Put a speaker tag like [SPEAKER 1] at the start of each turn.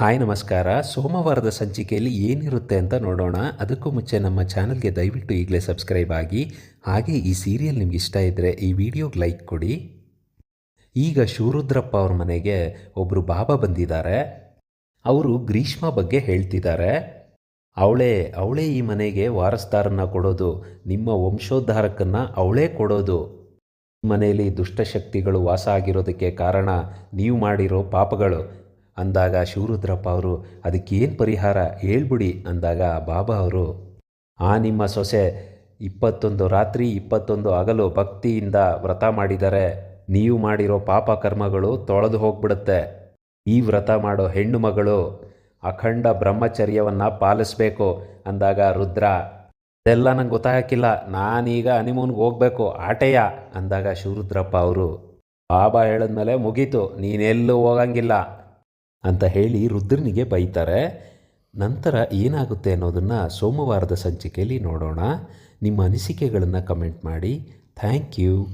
[SPEAKER 1] Hi ನಮಸ್ಕಾರ. ಸೋಮವಾರದ ಸಂಚಿಕೆಯಲ್ಲಿ ಏನಿರುತ್ತೆ ಅಂತ ನೋಡೋಣ. ಅದಕ್ಕೂ ಮುಂಚೆ ನಮ್ಮ ಚಾನಲ್ಗೆ ದಯವಿಟ್ಟು ಈಗಲೇ ಸಬ್ಸ್ಕ್ರೈಬ್ ಆಗಿ, ಹಾಗೆ ಈ ಸೀರಿಯಲ್ ನಿಮ್ಗೆ ಇಷ್ಟ ಇದ್ದರೆ ಈ ವಿಡಿಯೋಗೆ ಲೈಕ್ ಕೊಡಿ. ಈಗ ಶಿವರುದ್ರಪ್ಪ ಅವ್ರ ಮನೆಗೆ ಒಬ್ಬರು ಬಾಬಾ ಬಂದಿದ್ದಾರೆ. ಅವರು ಗ್ರೀಷ್ಮ ಬಗ್ಗೆ ಹೇಳ್ತಿದ್ದಾರೆ. ಅವಳೇ ಅವಳೇ ಈ ಮನೆಗೆ ವಾರಸ್ದಾರನ್ನ ಕೊಡೋದು, ನಿಮ್ಮ ವಂಶೋದ್ಧಾರಕನ್ನು ಅವಳೇ ಕೊಡೋದು. ಮನೆಯಲ್ಲಿ ದುಷ್ಟಶಕ್ತಿಗಳು ವಾಸ ಆಗಿರೋದಕ್ಕೆ ಕಾರಣ ನೀವು ಮಾಡಿರೋ ಪಾಪಗಳು. ಅಂದಾಗ ಶಿವರುದ್ರಪ್ಪ ಅವರು, ಅದಕ್ಕೇನು ಪರಿಹಾರ? ಹೇಳ್ಬಿಡಿ ಅಂದಾಗ ಬಾಬಾ ಅವರು, ಆ ನಿಮ್ಮ ಸೊಸೆ ಇಪ್ಪತ್ತೊಂದು ರಾತ್ರಿ ಇಪ್ಪತ್ತೊಂದು ಹಗಲು ಭಕ್ತಿಯಿಂದ ವ್ರತ ಮಾಡಿದರೆ ನೀವು ಮಾಡಿರೋ ಪಾಪ ಕರ್ಮಗಳು ತೊಳೆದು ಹೋಗ್ಬಿಡುತ್ತೆ. ಈ ವ್ರತ ಮಾಡೋ ಹೆಣ್ಣು ಮಗಳು ಅಖಂಡ ಬ್ರಹ್ಮಚರ್ಯವನ್ನು ಪಾಲಿಸ್ಬೇಕು ಅಂದಾಗ ರುದ್ರ, ಇದೆಲ್ಲ ನಂಗೆ ಗೊತ್ತಾಗಕ್ಕಿಲ್ಲ. ನಾನೀಗ ಹನಿಮೂನ್ಗೆ ಹೋಗ್ಬೇಕು. ಆಟೆಯ ಅಂದಾಗ ಶಿವರುದ್ರಪ್ಪ ಅವರು, ಬಾಬಾ ಹೇಳಿದ್ಮೇಲೆ ಮುಗೀತು. ನೀನೆಲ್ಲೂ ಹೋಗಂಗಿಲ್ಲ. ಅಂತ ಹೇಳಿ ರುದ್ರನಿಗೆ ಬೈತಾರೆ. ನಂತರ ಏನಾಗುತ್ತೆ ಅನ್ನೋದನ್ನು ಸೋಮವಾರದ ಸಂಚಿಕೆಯಲ್ಲಿ ನೋಡೋಣ. ನಿಮ್ಮ ಅನಿಸಿಕೆಗಳನ್ನು ಕಮೆಂಟ್ ಮಾಡಿ. Thank you